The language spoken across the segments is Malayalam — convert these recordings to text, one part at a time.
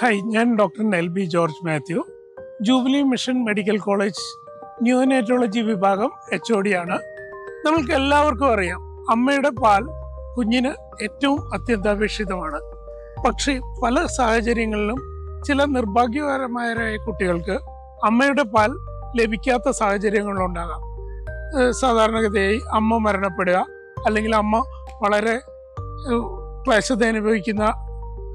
ഹായ് ഞാൻ doctor L B George Mathew. Jubilee mission medical college neonatology വിഭാഗം എച്ച് ഒ ഡി ആണ്. നമ്മൾക്ക് എല്ലാവർക്കും അറിയാം അമ്മയുടെ പാൽ കുഞ്ഞിന് ഏറ്റവും അത്യന്താപേക്ഷിതമാണ്. പക്ഷേ പല സാഹചര്യങ്ങളിലും ചില നിർഭാഗ്യകരമായ കുട്ടികൾക്ക് അമ്മയുടെ പാൽ ലഭിക്കാത്ത സാഹചര്യങ്ങളുണ്ടാകാം. സാധാരണഗതിയായി അമ്മ മരണപ്പെടുക അല്ലെങ്കിൽ അമ്മ വളരെ ക്ലേശത അനുഭവിക്കുന്ന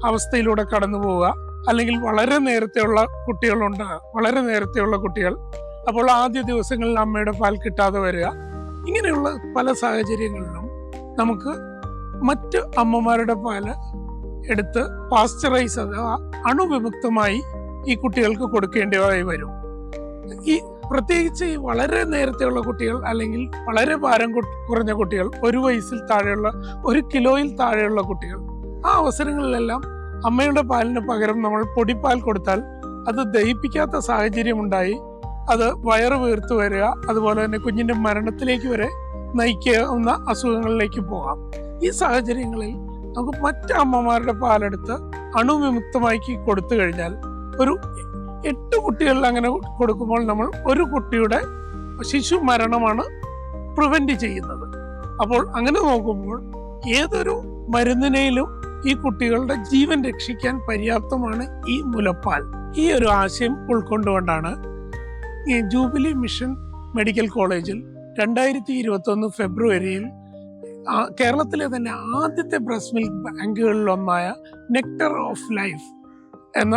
അവസ്ഥയിലൂടെ കടന്നു പോവുക അല്ലെങ്കിൽ വളരെ നേരത്തെയുള്ള കുട്ടികളുണ്ട്. വളരെ നേരത്തെയുള്ള കുട്ടികൾ. അപ്പോൾ ആദ്യ ദിവസങ്ങളിൽ അമ്മയുടെ പാൽ കിട്ടാതെ വരിക. ഇങ്ങനെയുള്ള പല സാഹചര്യങ്ങളിലും നമുക്ക് മറ്റ് അമ്മമാരുടെ പാൽ എടുത്ത് പാസ്ചറൈസ് അഥവാ അണുവിമുക്തമായി ഈ കുട്ടികൾക്ക് കൊടുക്കേണ്ടതായി വരും. ഈ പ്രത്യേകിച്ച് ഈ വളരെ നേരത്തെയുള്ള കുട്ടികൾ അല്ലെങ്കിൽ വളരെ ഭാരം കുറഞ്ഞ കുട്ടികൾ ഒരു വയസ്സിൽ താഴെയുള്ള ഒരു കിലോയിൽ താഴെയുള്ള കുട്ടികൾ ആ അവസരങ്ങളിലെല്ലാം അമ്മയുടെ പാലിന് പകരം നമ്മൾ പൊടിപ്പാൽ കൊടുത്താൽ അത് ദഹിപ്പിക്കാത്ത സാഹചര്യം ഉണ്ടായി അത് വയറ് വീർത്തു വരിക അതുപോലെ തന്നെ കുഞ്ഞിന്റെ മരണത്തിലേക്ക് വരെ നയിക്കുന്ന അസുഖങ്ങളിലേക്ക് പോകാം. ഈ സാഹചര്യങ്ങളിൽ നമുക്ക് മറ്റ് അമ്മമാരുടെ പാലെടുത്ത് അണുവിമുക്തമാക്കി കൊടുത്തു കഴിഞ്ഞാൽ ഒരു എട്ട് കുട്ടികളിൽ അങ്ങനെ കൊടുക്കുമ്പോൾ നമ്മൾ ഒരു കുട്ടിയുടെ ശിശു മരണമാണ് പ്രിവെന്റ് ചെയ്യുന്നത്. അപ്പോൾ അങ്ങനെ നോക്കുമ്പോൾ ഏതൊരു മരുന്നിനേലും ഈ കുട്ടികളുടെ ജീവൻ രക്ഷിക്കാൻ പര്യാപ്തമാണ് ഈ മുലപ്പാൽ. ഈ ഒരു ആശയം ഉൾക്കൊണ്ടുകൊണ്ടാണ് ഈ ജൂബിലി മിഷൻ മെഡിക്കൽ കോളേജിൽ രണ്ടായിരത്തി ഇരുപത്തി ഒന്ന് ഫെബ്രുവരിയിൽ കേരളത്തിലെ തന്നെ ആദ്യത്തെ ബ്രസ്റ്റ് മിൽക്ക് ബാങ്കുകളിൽ ഒന്നായ നെക്ടർ ഓഫ് ലൈഫ് എന്ന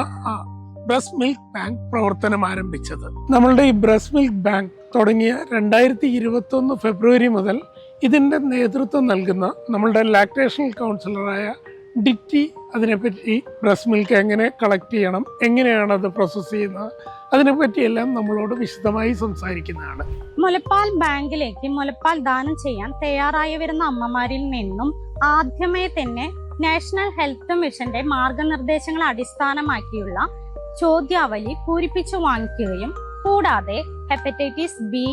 ബ്രസ്റ്റ് മിൽക്ക് ബാങ്ക് പ്രവർത്തനം ആരംഭിച്ചത്. നമ്മളുടെ ഈ ബ്രസ്റ്റ് മിൽക്ക് ബാങ്ക് തുടങ്ങിയ രണ്ടായിരത്തി ഇരുപത്തി ഒന്ന് ഫെബ്രുവരി മുതൽ ഇതിന്റെ നേതൃത്വം നൽകുന്ന നമ്മളുടെ ലാക്ടേഷണൽ കൗൺസിലറായ ഡിറ്റി അതിനെപ്പറ്റി ബ്രസ്റ്റ് മിൽക്ക് എങ്ങനെ കളക്ട് ചെയ്യണം എങ്ങനെയാണ് അത് പ്രോസസ്സ് ചെയ്യുന്നത് അതിനെപ്പറ്റിയെല്ലാം നമ്മളോട് വിശദമായി സംസാരിക്കുന്നതാണ്. മുലപ്പാൽ ബാങ്കിലേക്ക് മുലപ്പാൽ ദാനം ചെയ്യാൻ തയ്യാറായി വരുന്ന അമ്മമാരിൽ നിന്നും ആദ്യമേ തന്നെ നാഷണൽ ഹെൽത്ത് മിഷന്റെ മാർഗനിർദ്ദേശങ്ങൾ അടിസ്ഥാനമാക്കിയുള്ള ചോദ്യാവലി പൂരിപ്പിച്ചു വാങ്ങിക്കുകയും കൂടാതെ hepatitis B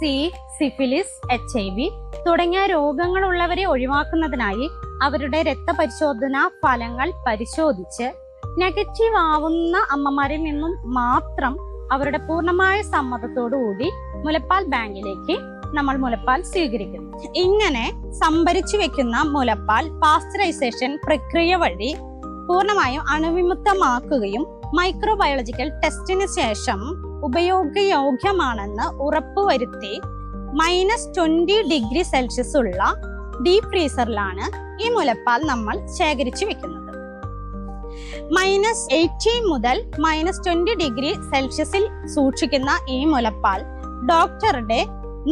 C syphilis H I V തുടങ്ങിയ രോഗങ്ങളുള്ളവരെ ഒഴിവാക്കുന്നതിനായി അവരുടെ രക്തപരിശോധന ഫലങ്ങൾ പരിശോധിച്ച് നെഗറ്റീവ് ആവുന്ന അമ്മമാരിൽ നിന്നും മാത്രം അവരുടെ പൂർണമായ സമ്മതത്തോടുകൂടി മുലപ്പാൽ ബാങ്കിലേക്ക് നമ്മൾ മുലപ്പാൽ സ്വീകരിക്കുന്നു ഇങ്ങനെ സംഭരിച്ചു വെക്കുന്ന മുലപ്പാൽ പാസ്ചറൈസേഷൻ പ്രക്രിയ വഴി പൂർണമായും അണുവിമുക്തമാക്കുകയും മൈക്രോബയോളജിക്കൽ ടെസ്റ്റിന് ശേഷം ഉപയോഗയോഗ്യമാണെന്ന് ഉറപ്പുവരുത്തി മൈനസ് ട്വന്റി ഡിഗ്രി സെൽഷ്യസ് ഉള്ള ഡീപ് ഫ്രീസറിലാണ് ഈ മുലപ്പാൽ നമ്മൾ ശേഖരിച്ചു വെക്കുന്നത്. മൈനസ് എയ്റ്റീൻ മുതൽ മൈനസ് ട്വന്റി ഡിഗ്രി സെൽഷ്യസിൽ സൂക്ഷിക്കുന്ന ഈ മുലപ്പാൽ ഡോക്ടറുടെ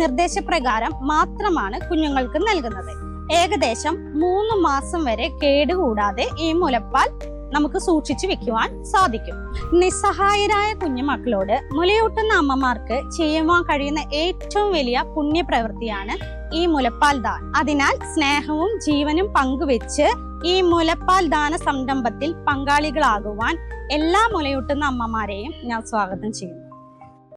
നിർദ്ദേശപ്രകാരം മാത്രമാണ് കുഞ്ഞുങ്ങൾക്ക് നൽകുന്നത്. ഏകദേശം മൂന്ന് മാസം വരെ കേടുകൂടാതെ ഈ മുലപ്പാൽ നമുക്ക് സൂക്ഷിച്ചു വെക്കുവാൻ സാധിക്കും. നിസ്സഹായരായ കുഞ്ഞുമക്കളോട് മുലയൂട്ടുന്ന അമ്മമാർക്ക് ചെയ്യുവാൻ കഴിയുന്ന ഏറ്റവും വലിയ പുണ്യപ്രവൃത്തിയാണ് ഈ മുലപ്പാൽ ദാനം അതിനാൽ സ്നേഹവും ജീവനും പങ്കുവെച്ച് ഈ മുലപ്പാൽ ദാന സംരംഭത്തിൽ പങ്കാളികളാകുവാൻ എല്ലാ മുലയൂട്ടുന്ന അമ്മമാരെയും ഞാൻ സ്വാഗതം ചെയ്യുന്നു.